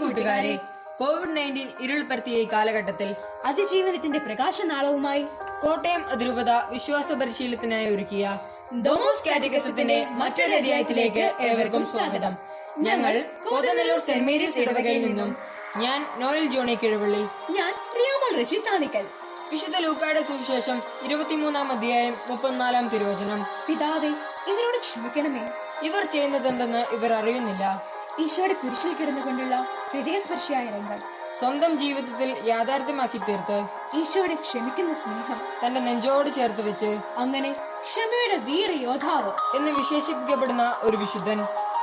കൂട്ടുകാരെ Covid nineteen ഇരുൾപ്പെടുത്തിയ ഈ കാലഘട്ടത്തിൽ അതിജീവനത്തിന്റെ പ്രകാശനാളവുമായി കോട്ടയം അതിരൂപത വിശ്വാസ പരിശീലനത്തിനായി ഒരുക്കിയ ഡോമോസ് കാറ്റഗസത്തിന്റെ മറ്റൊരു അധ്യായത്തിലേക്ക് ഏവർക്കും സ്വാഗതം. ഞങ്ങൾ കോതനല്ലൂർ സെന്റ് മേരീസ് ഇടവകയിൽ നിന്നും ഞാൻ നോയൽ ജോണി കിഴവള്ളി ഞാൻ പ്രിയാമോൾ റഷി താണിക്കൽ. വിശുദ്ധ ലൂക്കായുടെ സുവിശേഷം ഇരുപത്തിമൂന്നാം അധ്യായം മുപ്പത്തിനാലാം തിരുവചനം. പിതാവേ ഇവരോട് ക്ഷമിക്കണമേ. ഇവർ ചെയ്യുന്നതെന്തെന്ന് ഇവർ അറിയുന്നില്ല. ഈശോയുടെ കുരിശിൽ കിടന്നുകൊണ്ടുള്ള ഹൃദയസ്പർശിയായ രംഗം. സ്വന്തം ജീവിതത്തിൽ യാഥാർത്ഥ്യമാക്കി തീർത്ത് ഈശോയുടെ ക്ഷമിക്കുന്ന സ്നേഹം. തന്റെ നെഞ്ചോട് ചേർത്ത് വെച്ച് അങ്ങനെ ക്ഷമയുടെ വീര യോദ്ധാവ്. എന്ന് വിശേഷിപ്പിക്കപ്പെടുന്ന ഒരു വിശുദ്ധൻ.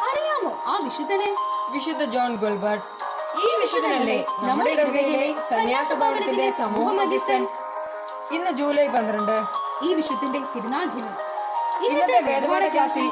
അറിയാമോ ആ വിശുദ്ധനെ? വിശുദ്ധ ജോൺ ഗോൾബർട്ട്. ഈ വിശുദ്ധനല്ലേ നമ്മുടെ ഇടവകയിലെ സന്യാസ ഭവനത്തിന്റെ സമൂഹ മധ്യസ്ഥൻ. ഇന്ന് ജൂലൈ പന്ത്രണ്ട്. ഈ വിശുദ്ധന്റെ തിരുനാൾ ദിനം. ഇന്നത്തെ വേദപാഠ ക്ലാസ്സിൽ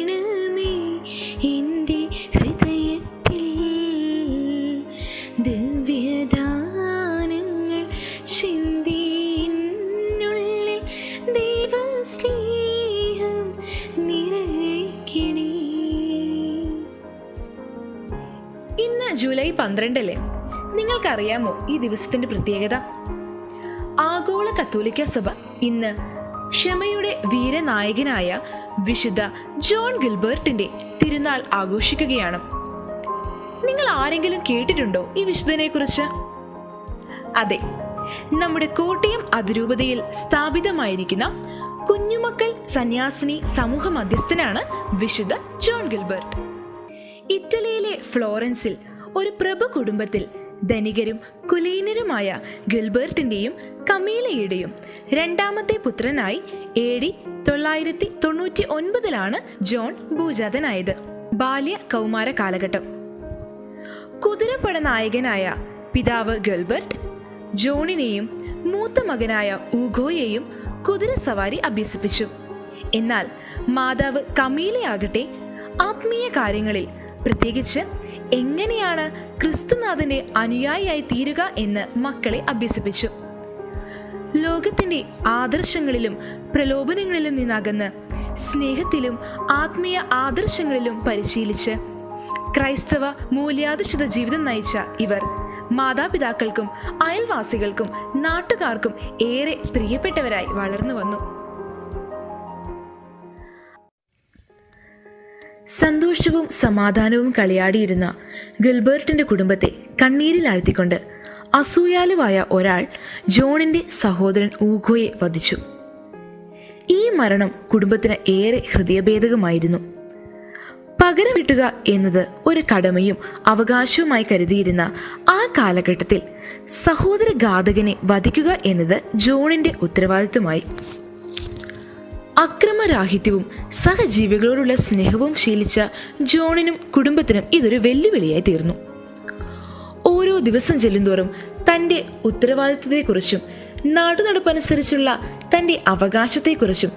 ജൂലൈ പന്ത്രണ്ടല്ലേ? നിങ്ങൾക്കറിയാമോ ഈ ദിവസത്തിന്റെ പ്രത്യേകത? ആഗോള കത്തോലിക്ക സഭ ഇന്ന് ക്ഷമയുടെ വീരനായകനായ വിശുദ്ധ ജോൺ ഗിൽബർട്ടിന്റെ തിരുനാൾ ആഘോഷിക്കുകയാണ്. നിങ്ങൾ ആരെങ്കിലും കേട്ടിട്ടുണ്ടോ ഈ വിശുദ്ധനെ കുറിച്ച് അതെ നമ്മുടെ കോട്ടയം അതിരൂപതയിൽ സ്ഥാപിതമായിരിക്കുന്ന കുഞ്ഞുമക്കൾ സന്യാസിനി സമൂഹ മധ്യസ്ഥനാണ് വിശുദ്ധ ജോൺ ഗിൽബർട്ട്. ഇറ്റലിയിലെ ഫ്ലോറൻസിൽ ഒരു പ്രഭു കുടുംബത്തിൽ ധനികരും കുലീനരുമായ ഗിൽബർട്ടിന്റെയും കമീലയുടെയും രണ്ടാമത്തെ പുത്രനായി എ ഡി തൊള്ളായിരത്തി തൊണ്ണൂറ്റി ഒൻപതിലാണ് ജോൺ ഭൂജാതനായത്. ബാല്യ കൗമാര കാലഘട്ടം. കുതിരപ്പട നായകനായ പിതാവ് ഗിൽബർട്ട് ജോണിനെയും മൂത്ത മകനായ ഊഗോയെയും കുതിര സവാരി അഭ്യസിപ്പിച്ചു. എന്നാൽ മാതാവ് കമീലയാകട്ടെ ആത്മീയ കാര്യങ്ങളിൽ പ്രത്യേകിച്ച് എങ്ങനെയാണ് ക്രിസ്തുനാഥന്റെ അനുയായിയായി തീരുക എന്ന് മക്കളെ അഭ്യസിപ്പിച്ചു. ലോകത്തിന്റെ ആദർശങ്ങളിലും പ്രലോഭനങ്ങളിലും നിന്നകന്ന് സ്നേഹത്തിലും ആത്മീയ ആദർശങ്ങളിലും പരിശീലിച്ച് ക്രൈസ്തവ മൂല്യാധിഷ്ഠിത ജീവിതം നയിച്ച ഇവർ മാതാപിതാക്കൾക്കും അയൽവാസികൾക്കും നാട്ടുകാർക്കും ഏറെ പ്രിയപ്പെട്ടവരായി വളർന്നു വന്നു. സന്തോഷവും സമാധാനവും കളിയാടിയിരുന്ന ഗിൽബർട്ടിന്റെ കുടുംബത്തെ കണ്ണീരിൽ ആഴ്ത്തിക്കൊണ്ട് അസൂയാലുവായ ഒരാൾ ജോണിന്റെ സഹോദരൻ ഊഗോയെ വധിച്ചു. ഈ മരണം കുടുംബത്തിന് ഏറെ ഹൃദയഭേദകമായിരുന്നു. പകരം വിട്ടുക എന്നത് ഒരു കടമയും അവകാശവുമായി കരുതിയിരുന്ന ആ കാലഘട്ടത്തിൽ സഹോദര ഘാതകനെ വധിക്കുക എന്നത് ജോണിന്റെ ഉത്തരവാദിത്വമായി. അക്രമരാഹിത്യവും സഹജീവികളോടുള്ള സ്നേഹവും ശീലിച്ച ജോണിനും കുടുംബത്തിനും ഇതൊരു വെല്ലുവിളിയായി തീർന്നു. ഓരോ ദിവസം ചെല്ലുന്തോറും തന്റെ ഉത്തരവാദിത്തത്തെക്കുറിച്ചും നാടുനടപ്പനുസരിച്ചുള്ള തന്റെ അവകാശത്തെക്കുറിച്ചും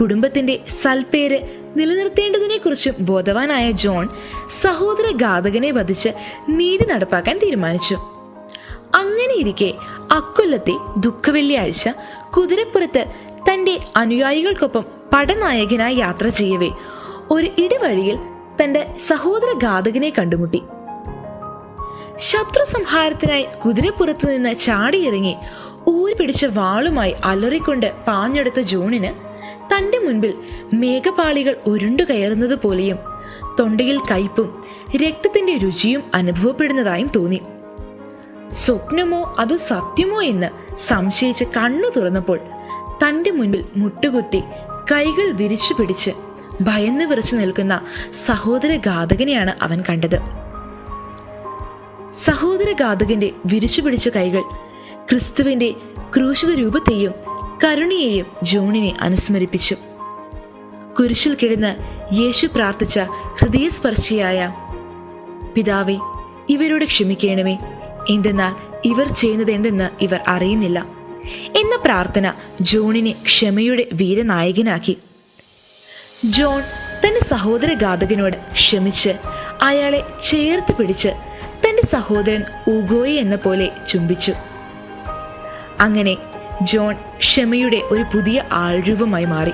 കുടുംബത്തിന്റെ സൽപ്പേര് നിലനിർത്തേണ്ടതിനെക്കുറിച്ചും ബോധവാനായ ജോൺ സഹോദര ഘാതകനെ വധിച്ച് നീതി നടപ്പാക്കാൻ തീരുമാനിച്ചു. അങ്ങനെയിരിക്കെ അക്കൊല്ലത്തെ ദുഃഖവെള്ളിയാഴ്ച കുതിരപ്പുറത്ത് തന്റെ അനുയായികൾക്കൊപ്പം പടനായകനായി യാത്ര ചെയ്യവേ. ഒരു ഇടവഴിയിൽ തന്റെ സഹോദര ഘാതകനെ കണ്ടുമുട്ടി. ശത്രു സംഹാരത്തിനായി കുതിരപ്പുറത്ത് നിന്ന് ചാടിയിറങ്ങി ഊരി പിടിച്ച വാളുമായി അലറിക്കൊണ്ട് പാഞ്ഞെടുത്ത ജോണിന് തന്റെ മുൻപിൽ മേഘപാളികൾ ഉരുണ്ടു കയറുന്നത് പോലെയും തൊണ്ടയിൽ കയ്പും രക്തത്തിന്റെ രുചിയും അനുഭവപ്പെടുന്നതായും തോന്നി. സ്വപ്നമോ അതോ സത്യമോ എന്ന് സംശയിച്ച് കണ്ണു തുറന്നപ്പോൾ തന്റെ മുൻപിൽ മുട്ടുകുത്തി കൈകൾ വിരിച്ചു പിടിച്ച് ഭയന്ന് വിറച്ചു നിൽക്കുന്ന സഹോദര ഘാതകനെയാണ് അവൻ കണ്ടത്. സഹോദര ഘാതകന്റെ വിരിച്ചു പിടിച്ച കൈകൾ ക്രിസ്തുവിന്റെ ക്രൂശിത രൂപത്തെയും കരുണയെയും ജോണിനെ അനുസ്മരിപ്പിച്ചു. കുരിശിൽ കിടന്ന് യേശു പ്രാർത്ഥിച്ച ഹൃദയസ്പർശിയായ പിതാവേ ഇവരോട് ക്ഷമിക്കണമേ. എന്തെന്നാൽ ഇവർ ചെയ്യുന്നത് എന്തെന്ന് ഇവർ അറിയുന്നില്ല. എന്ന പ്രാർത്ഥന ജോണിനെ ക്ഷമയുടെ വീരനായകനാക്കി. ജോൺ തന്റെ സഹോദര ഘാതകനോട് ക്ഷമിച്ച് അയാളെ ചേർത്ത് പിടിച്ച് തന്റെ സഹോദരൻ ഊഗോയെ എന്ന പോലെ ചുംബിച്ചു. അങ്ങനെ ജോൺ ക്ഷമയുടെ ഒരു പുതിയ ആൾരൂപമായി മാറി.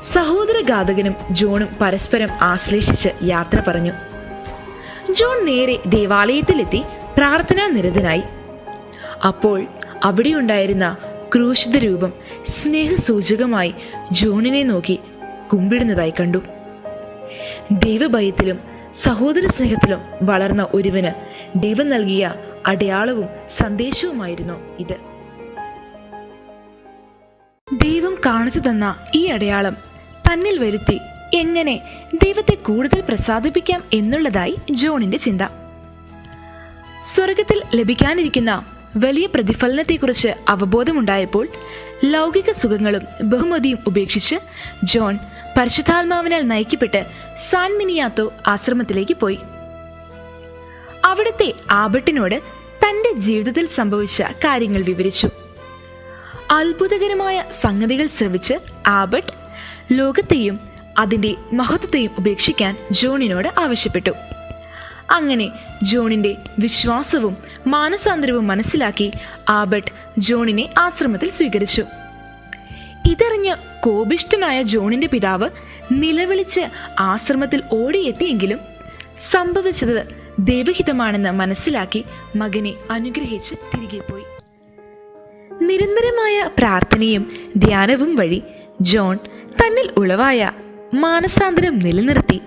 സഹോദര ഘാതകനും ജോണും പരസ്പരം ആശ്ലേഷിച്ച് യാത്ര പറഞ്ഞു. ജോൺ നേരെ ദേവാലയത്തിലെത്തി പ്രാർത്ഥനാ നിരതനായി. അപ്പോൾ അവിടെയുണ്ടായിരുന്ന ക്രൂശിത രൂപം സ്നേഹസൂചകമായി ജോണിനെ നോക്കി കുമ്പിടുന്നതായി കണ്ടു. ദൈവഭയത്തിലും സഹോദര സ്നേഹത്തിലും വളർന്ന ഒരുവന് ദൈവം നൽകിയ അടയാളവും സന്ദേശവുമായിരുന്നു ഇത്. ദൈവം കാണിച്ചു തന്ന ഈ അടയാളം തന്നിൽ വരുത്തി എങ്ങനെ ദൈവത്തെ കൂടുതൽ പ്രസാദിപ്പിക്കാം എന്നുള്ളതായി ജോണിന്റെ ചിന്ത. സ്വർഗത്തിൽ ലഭിക്കാനിരിക്കുന്ന വലിയ പ്രതിഫലനത്തെക്കുറിച്ച് അവബോധമുണ്ടായപ്പോൾ ലൗകിക സുഖങ്ങളും ബഹുമതിയും ഉപേക്ഷിച്ച് ജോൺ പരിശുദ്ധാത്മാവിനാൽ നയിക്കപ്പെട്ട് സാൻ മിനിയാത്തോ ആശ്രമത്തിലേക്ക് പോയി. അവിടുത്തെ ആബട്ടിനോട് തന്റെ ജീവിതത്തിൽ സംഭവിച്ച കാര്യങ്ങൾ വിവരിച്ചു. അത്ഭുതകരമായ സംഗതികൾ ശ്രവിച്ച് ആബട്ട് ലോകത്തെയും അതിന്റെ മഹത്വത്തെയും ഉപേക്ഷിക്കാൻ ജോണിനോട് ആവശ്യപ്പെട്ടു. അങ്ങനെ ജോണിന്റെ വിശ്വാസവും മാനസാന്തരവും മനസ്സിലാക്കി ആബട്ട് ജോണിനെ ആശ്രമത്തിൽ സ്വീകരിച്ചു. ഇതറിഞ്ഞ് കോപിഷ്ഠനായ ജോണിന്റെ പിതാവ് നിലവിളിച്ച് ആശ്രമത്തിൽ ഓടിയെത്തിയെങ്കിലും സംഭവിച്ചത് ദൈവഹിതമാണെന്ന് മനസ്സിലാക്കി മകനെ അനുഗ്രഹിച്ച് തിരികെ പോയി. നിരന്തരമായ പ്രാർത്ഥനയും ധ്യാനവും വഴി ജോൺ തന്നിൽ ഉളവായ മാനസാന്തരം നിലനിർത്തി.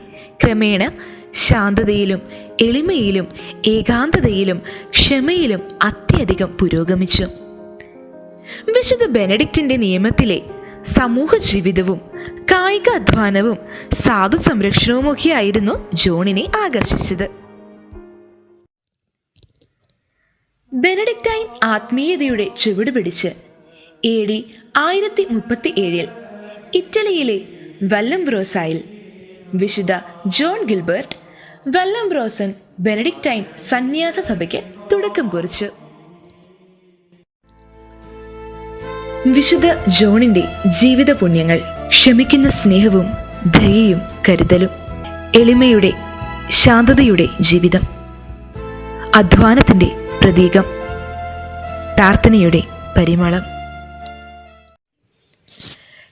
ക്രമേണ ശാന്തതയിലും എളിമയിലും ഏകാന്തതയിലും ക്ഷമയിലും അത്യധികം പുരോഗമിച്ചു. വിശുദ്ധ ബെനഡിക്റ്റിന്റെ നിയമത്തിലെ സമൂഹ ജീവിതവും കായിക അധ്വാനവും സാധു സംരക്ഷണവുമൊക്കെയായിരുന്നു ജോണിനെ ആകർഷിച്ചത്. ബെനഡിക്റ്റൈൻ ആത്മീയതയുടെ ചുവട് പിടിച്ച് എ ഡി ആയിരത്തി മുപ്പത്തി ഏഴിൽ ഇറ്റലിയിലെ വല്ലംബ്രോസായിൽ വിശുദ്ധ ജോൺ ഗിൽബർട്ട് വല്ലംബ്രോസൻ ബെനഡിക്റ്റൈൻ സന്യാസ സഭയ്ക്ക് തുടക്കം കുറിച്ചു. വിശുദ്ധ ജോണിന്റെ ജീവിത പുണ്യങ്ങൾ ക്ഷമിക്കുന്ന സ്നേഹവും ദയയും കരുതലും എളിമയുടെ ശാന്തതയുടെ ജീവിതം അധ്വാനത്തിന്റെ പ്രതീകം പ്രാർത്ഥനയുടെ പരിമളം.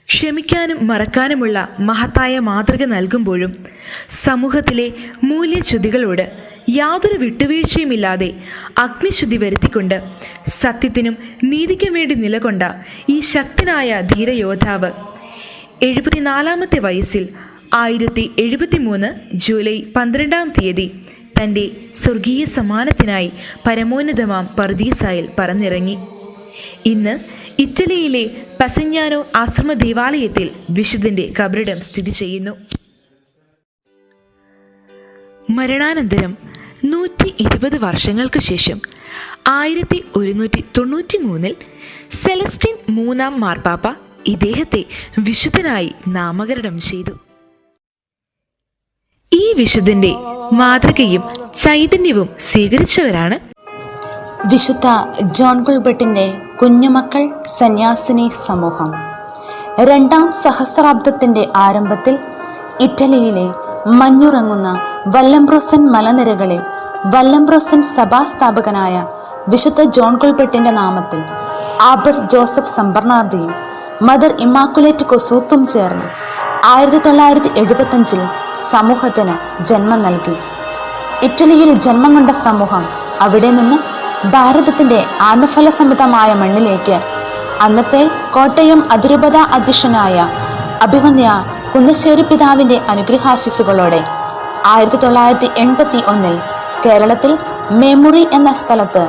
ക്ഷമിക്കാനും മറക്കാനുമുള്ള മഹത്തായ മാതൃക നൽകുമ്പോഴും സമൂഹത്തിലെ മൂല്യച്യുതികളോട് യാതൊരു വിട്ടുവീഴ്ചയുമില്ലാതെ അഗ്നിശുദ്ധി വരുത്തിക്കൊണ്ട് സത്യത്തിനും നീതിക്കും വേണ്ടി നിലകൊണ്ട ഈ ശക്തനായ ധീരയോദ്ധാവ് എഴുപത്തിനാലാമത്തെ വയസ്സിൽ ആയിരത്തി എഴുപത്തി മൂന്ന് ജൂലൈ പന്ത്രണ്ടാം തീയതി തന്റെ സ്വർഗീയ സമ്മാനത്തിനായി പരമോന്നതമാം പർദീസായിൽ പറന്നിറങ്ങി. ഇന്ന് ഇറ്റലിയിലെ പസഞ്ഞാനോ ആശ്രമ ദേവാലയത്തിൽ വിശുദ്ധന്റെ കബറിടം സ്ഥിതി ചെയ്യുന്നു. മരണാനന്തരം നൂറ്റി ഇരുപത് വർഷങ്ങൾക്ക് ശേഷം ആയിരത്തി ഒരുന്നൂറ്റി തൊണ്ണൂറ്റി മൂന്നിൽ സെലസ്റ്റിൻ മൂന്നാം മാർപ്പാപ്പ ഇദ്ദേഹത്തെ വിശുദ്ധനായി നാമകരണം ചെയ്തു. ഈ വിശുദ്ധന്റെ മാതൃകയും ചൈതന്യവും സ്വീകരിച്ചവരാണ് വിശുദ്ധ ജോൺ ഗുൾബട്ടിന്റെ കുഞ്ഞുമക്കൾ സന്യാസിനി സമൂഹം. രണ്ടാം സഹസ്രാബ്ദത്തിന്റെ ആരംഭത്തിൽ ഇറ്റലിയിലെ മഞ്ഞുറങ്ങുന്ന വല്ലംബ്രോസൻ മലനിരകളിൽ വല്ലംബ്രോസൻ സഭാസ്ഥാപകനായ വിശുദ്ധ ജോൺ ഗുൾബർട്ടിന്റെ നാമത്തിൽ ആബർ ജോസഫ് സമ്പർണാർദിയും മദർ ഇമാക്കുലേറ്റ് കൊസൂത്തും ചേർന്ന് ആയിരത്തി തൊള്ളായിരത്തി എഴുപത്തഞ്ചിൽ സമൂഹത്തിന് ജന്മം നൽകി. ഇറ്റലിയിൽ ജന്മം കൊണ്ട സമൂഹം അവിടെ നിന്നും ഭാരതത്തിന്റെ ആനഫല സമിതമായ മണ്ണിലേക്ക് അന്നത്തെ കോട്ടയം അതിരൂപത അധ്യക്ഷനായ അഭിമന്യ കുന്നശ്ശേരി പിതാവിന്റെ അനുഗ്രഹാശിസുകളോടെ ആയിരത്തി തൊള്ളായിരത്തി എൺപത്തി ഒന്നിൽ കേരളത്തിൽ മെമുറി എന്ന സ്ഥലത്ത്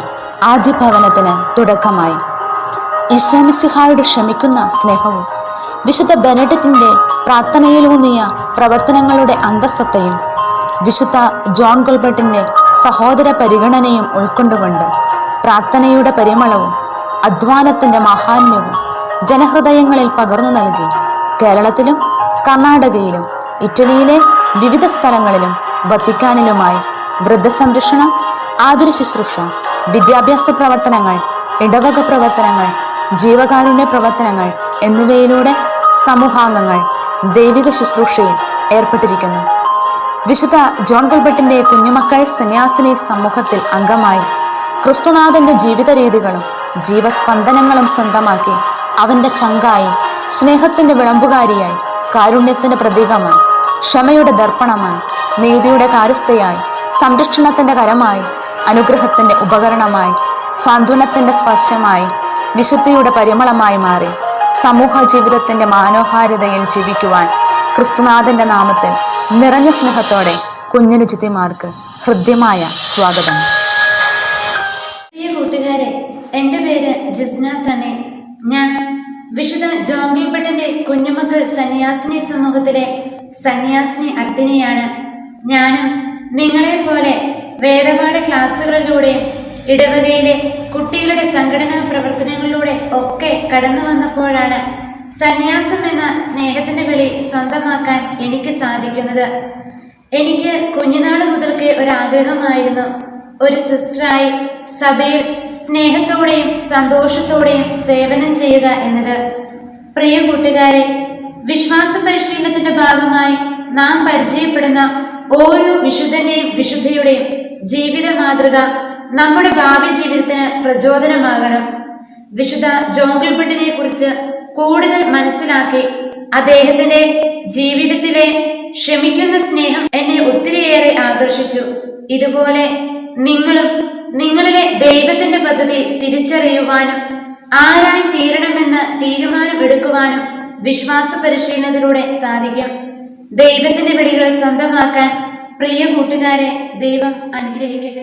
ആദ്യ ഭവനത്തിന് തുടക്കമായി ഈശോമിസിഹായുടെ ക്ഷമിക്കുന്ന സ്നേഹവും വിശുദ്ധ ബെനഡിറ്റിന്റെ പ്രാർത്ഥനയിലൂന്നിയ പ്രവർത്തനങ്ങളുടെ അന്തസ്സത്തയും വിശുദ്ധ ജോൺ ഗുൽബർട്ടിന്റെ സഹോദര പരിഗണനയും ഉൾക്കൊണ്ടുകൊണ്ട് പ്രാർത്ഥനയുടെ പരിമളവും അധ്വാനത്തിന്റെ മഹാത്മ്യവും ജനഹൃദയങ്ങളിൽ പകർന്നു നൽകി കേരളത്തിലും കർണാടകയിലും ഇറ്റലിയിലെ വിവിധ സ്ഥലങ്ങളിലും വത്തിക്കാനിലുമായി വൃദ്ധസംരക്ഷണം ആതുര ശുശ്രൂഷ വിദ്യാഭ്യാസ പ്രവർത്തനങ്ങൾ ഇടവക പ്രവർത്തനങ്ങൾ ജീവകാരുണ്യ പ്രവർത്തനങ്ങൾ എന്നിവയിലൂടെ സമൂഹാംഗങ്ങൾ ദൈവിക ശുശ്രൂഷയിൽ ഏർപ്പെട്ടിരിക്കുന്നു. വിശുദ്ധ ജോൺ ഗുൾബട്ടിന്റെ കുഞ്ഞുമക്കൾ സന്യാസിനി സമൂഹത്തിൽ അംഗമായി ക്രിസ്തുനാഥന്റെ ജീവിത രീതികളും ജീവസ്പന്ദനങ്ങളും സ്വന്തമാക്കി അവന്റെ ചങ്കായി സ്നേഹത്തിന്റെ വിളമ്പുകാരിയായി കാരുണ്യത്തിന്റെ പ്രതീകമായി ക്ഷമയുടെ ദർപ്പണമായി നീതിയുടെ കാര്യസ്ഥയായി സംരക്ഷണത്തിന്റെ കരമായി അനുഗ്രഹത്തിന്റെ ഉപകരണമായി സാന്ത്വനത്തിന്റെ സ്പർശമായി വിശുദ്ധിയുടെ പരിമളമായി മാറി സമൂഹ ജീവിതത്തിന്റെ മനോഹാരിതയിൽ ജീവിക്കുവാൻ ക്രിസ്തുനാഥന്റെ നാമത്തിൽ നിറഞ്ഞ സ്നേഹത്തോടെ കുഞ്ഞിന് ചിത്തിമാർക്ക് ഹൃദ്യമായ സ്വാഗതം. പ്രിയ കൂട്ടുകാരെ എന്റെ പേര് ജിസ്ന സണി ഞാൻ വിശുദ്ധ ജോങ്കിൾപെട്ടിന്റെ കുഞ്ഞുമക്കൾ സന്യാസിനി സമൂഹത്തിലെ സന്യാസിനി അർത്ഥിനിയാണ് ഞാനും നിങ്ങളെ പോലെ വേദപാഠ ക്ലാസ്സുകളിലൂടെയും ഇടവകയിലെ കുട്ടികളുടെ സംഘടനാ പ്രവർത്തനങ്ങളിലൂടെ ഒക്കെ കടന്നു വന്നപ്പോഴാണ് സന്യാസം എന്ന സ്നേഹത്തിന്റെ വിളി സ്വന്തമാക്കാൻ എനിക്ക് സാധിക്കുന്നത്. എനിക്ക് കുഞ്ഞുനാൾ മുതൽക്കേ ഒരാഗ്രഹമായിരുന്നു. ഒരു സിസ്റ്ററായി സഭയിൽ സ്നേഹത്തോടെയും സന്തോഷത്തോടെയും സേവനം ചെയ്യുക എന്നത്. പ്രിയ കൂട്ടുകാരെ വിശ്വാസ പരിശീലനത്തിന്റെ ഭാഗമായി നാം പരിചയപ്പെടുന്ന ഓരോ വിശുദ്ധന്റെയും വിശുദ്ധയുടെയും ജീവിത മാതൃക നമ്മുടെ ഭാവി ജീവിതത്തിന് പ്രചോദനമാകണം. വിശുദ്ധ ജോങ്കിൾബിട്ടിനെ കുറിച്ച് കൂടുതൽ മനസ്സിലാക്കി അദ്ദേഹത്തിന്റെ ജീവിതത്തിലെ ക്ഷമിക്കുന്ന സ്നേഹം എന്നെ ഒത്തിരിയേറെ ആകർഷിച്ചു. ഇതുപോലെ നിങ്ങളും നിങ്ങളിലെ ദൈവത്തിന്റെ പദ്ധതി തിരിച്ചറിയുവാനും ആരായി തീരണമെന്ന് തീരുമാനമെടുക്കുവാനും വിശ്വാസ പരിശീലനത്തിലൂടെ സാധിക്കും. ദൈവത്തിന്റെ വിളികൾ സ്വന്തമാക്കാൻ പ്രിയ കൂട്ടുകാരെ ദൈവം അനുഗ്രഹിക്കട്ടെ.